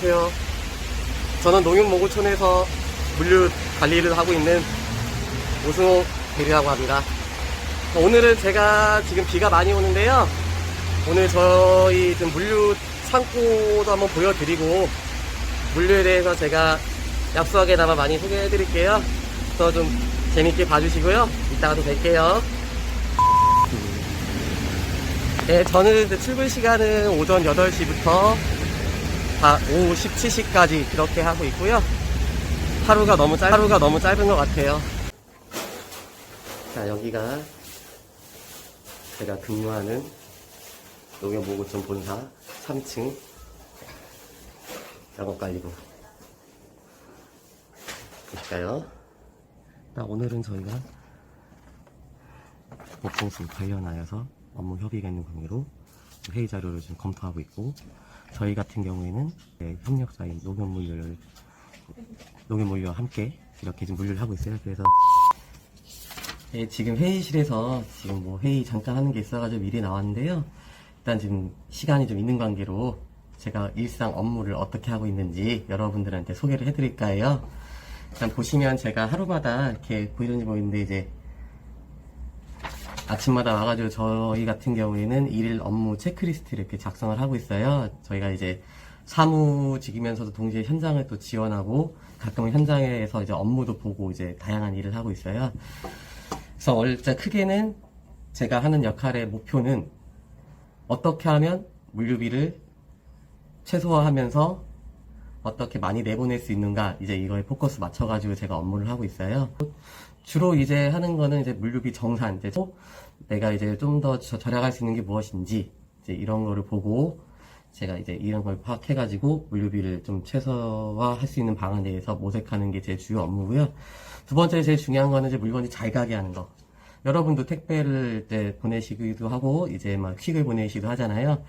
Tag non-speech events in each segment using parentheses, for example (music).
안녕하세요. 저는 농협모구촌에서 물류 관리를 하고 있는 오승호 대리라고 합니다. 오늘은 제가 지금 비가 많이 오는데요. 오늘 저희 좀 물류 창고도 한번 보여드리고 물류에 대해서 제가 약속하게나마 많이 소개해 드릴게요. 그래서 좀 재밌게 봐주시고요. 이따가 또 뵐게요. 네, 저는 출근 시간은 오전 8시부터 오후 17시까지 그렇게 하고 있고요. 하루가 너무 짧, 하루가 너무 짧은 것 같아요. 자, 여기가 제가 근무하는 농협모구촌 본사 3층 작업관리부. 보실까요? 나 오늘은 저희가 목공수 관련하여서 업무 협의가 있는 관계로 회의 자료를 지금 검토하고 있고 저희 같은 경우에는 네, 협력사인 농협물류를 농협물류와 함께 이렇게 지금 물류를 하고 있어요. 그래서 예, 지금 회의실에서 지금 뭐 회의 잠깐 하는 게 있어가지고 미리 나왔는데요. 일단 지금 시간이 좀 있는 관계로 제가 일상 업무를 어떻게 하고 있는지 여러분들한테 소개를 해드릴까 해요. 일단 보시면 제가 하루마다 이렇게 보이는지 모르겠는데 이제 아침마다 와가지고 저희 같은 경우에는 일일 업무 체크리스트를 이렇게 작성을 하고 있어요. 저희가 이제 사무직이면서도 동시에 현장을 또 지원하고 가끔은 현장에서 이제 업무도 보고 이제 다양한 일을 하고 있어요. 그래서 원래 크게는 제가 하는 역할의 목표는 어떻게 하면 물류비를 최소화하면서 어떻게 많이 내보낼 수 있는가 이제 이거에 포커스 맞춰가지고 제가 업무를 하고 있어요. 주로 이제 하는 거는 이제 물류비 정산 이제 또 내가 이제 좀 더 절약할 수 있는 게 무엇인지 이제 이런 거를 보고 제가 이제 이런 걸 파악해가지고 물류비를 좀 최소화할 수 있는 방안에 대해서 모색하는 게 제 주요 업무고요. 두 번째 제일 중요한 거는 이제 물건이 잘 가게 하는 거. 여러분도 택배를 이제 보내시기도 하고 이제 막 퀵을 보내시기도 하잖아요.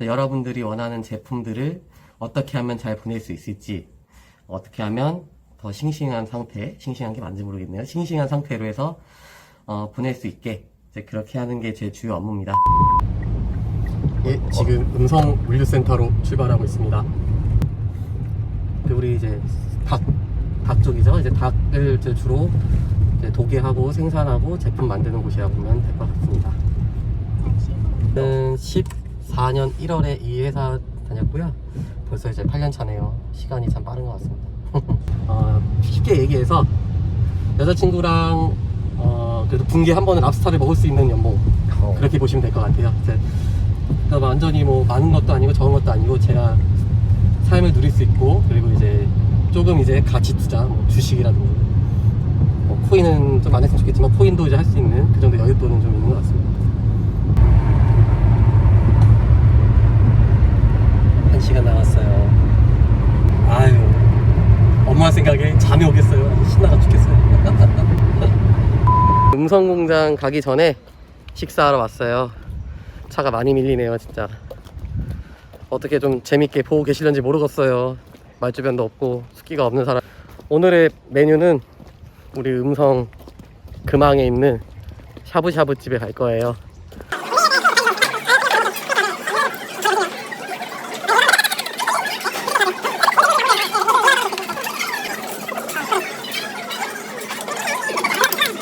여러분들이 원하는 제품들을 어떻게 하면 잘 보낼 수 있을지 어떻게 하면 더 싱싱한 상태, 싱싱한 게 맞는지 모르겠네요. 싱싱한 상태로 해서 어, 보낼 수 있게 이제 그렇게 하는 게 제 주요 업무입니다. 예, 지금 음성 물류센터로 출발하고 있습니다. 그 우리 이제 닭, 닭 쪽이죠. 이제 닭을 이제 주로 이제 도계하고 생산하고 제품 만드는 곳이라고 보면 될 것 같습니다. 저는 14년 1월에 이 회사 다녔고요. 벌써 이제 8년 차네요. 시간이 참 빠른 것 같습니다. (laughs) 어, 쉽게 얘기해서 여자친구랑 어, 그래도 분기에 한 번은 랍스타를 먹을 수 있는 연봉 그렇게 보시면 될 것 같아요. 이제 그러니까 완전히 뭐 많은 것도 아니고 적은 것도 아니고 제가 삶을 누릴 수 있고 그리고 이제 조금 이제 가치 투자 뭐 주식이라든지 뭐 코인은 좀 안 했으면 좋겠지만 코인도 이제 할 수 있는 그 정도 여윳돈은 좀 있는 것 같습니다. 한 시간 남았어요. 아유, 엄마 생각에 잠이 오겠어요. 아주 신나가 죽겠어요. 음성 공장 가기 전에 식사하러 왔어요. 차가 많이 밀리네요, 진짜. 어떻게 좀 재밌게 보고 계실는지 모르겠어요. 말주변도 없고 습기가 없는 사람. 오늘의 메뉴는 우리 음성 금항에 있는 샤브샤브 집에 갈 거예요.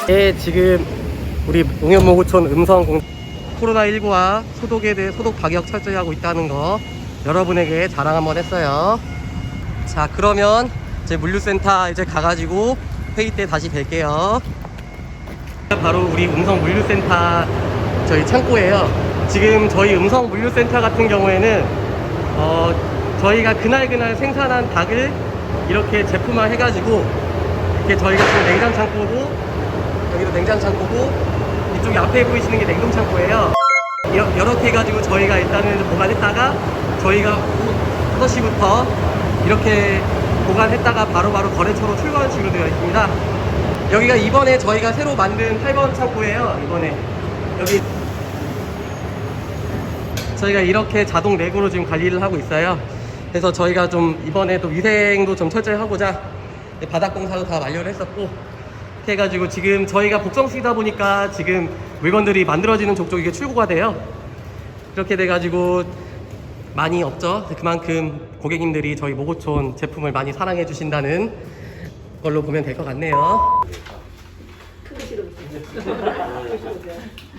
예, 지금 우리 농협모구촌 음성 공 코로나19와 소독에 대해 소독 방역 철저히 하고 있다는 거 여러분에게 자랑 한번 했어요. 자, 그러면 이제 물류센터 이제 가가지고 회의 때 다시 뵐게요. 바로 우리 음성 물류센터 저희 창고예요. 지금 저희 음성 물류센터 같은 경우에는 어, 저희가 그날 그날 생산한 닭을 이렇게 제품화 해가지고 이렇게 저희가 지금 냉장 창고고 여기도 냉장 창고고 이쪽에 앞에 보이시는 게 냉동 창고예요. 여- 이렇게 해가지고 저희가 일단은 좀 보관했다가 저희가 오후 5시부터 이렇게 보관했다가 바로바로 거래처로 출고하는 식으로 되어 있습니다. 여기가 이번에 저희가 새로 만든 8번 창고예요. 이번에 여기 저희가 이렇게 자동 레고로 지금 관리를 하고 있어요. 그래서 저희가 좀 이번에 또 위생도 좀 철저히 하고자 바닥 공사도 다 완료를 했었고 이렇게 해가지고 지금 저희가 복성시다 보니까 지금 물건들이 만들어지는 족족 이게 출고가 돼요. 이렇게 돼가지고 많이 없죠. 그만큼 고객님들이 저희 모고촌 제품을 많이 사랑해 주신다는 걸로 보면 될 것 같네요. (laughs)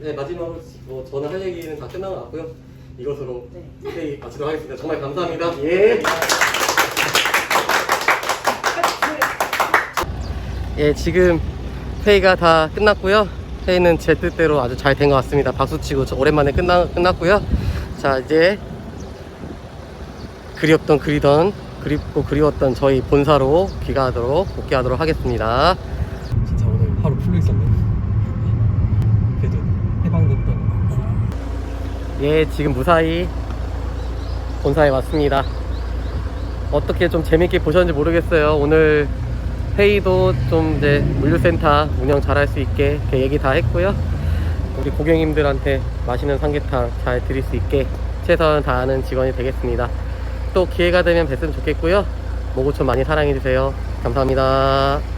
네, 마지막으로 뭐 저는 할 얘기는 다 끝난 것 같고요. 이것으로 회의 마치도록 하겠습니다. 정말 감사합니다. 예. 예, 지금 회의가 다 끝났고요. 회의는 제 뜻대로 아주 잘 된 것 같습니다. 박수 치고 저 오랜만에 끝나, 끝났고요. 자, 이제 그리웠던 그리던 그립고 그리웠던 저희 본사로 귀가하도록 복귀하도록 하겠습니다. 진짜 오늘 하루 풀려 있었네. 그래도 해방됐던. 예, 지금 무사히 본사에 왔습니다. 어떻게 좀 재밌게 보셨는지 모르겠어요. 오늘 회의도 좀 이제 물류센터 운영 잘할 수 있게 얘기 다 했고요. 우리 고객님들한테 맛있는 삼계탕 잘 드릴 수 있게 최선 다하는 직원이 되겠습니다. 또 기회가 되면 뵀으면 좋겠고요. 모고촌 많이 사랑해주세요. 감사합니다.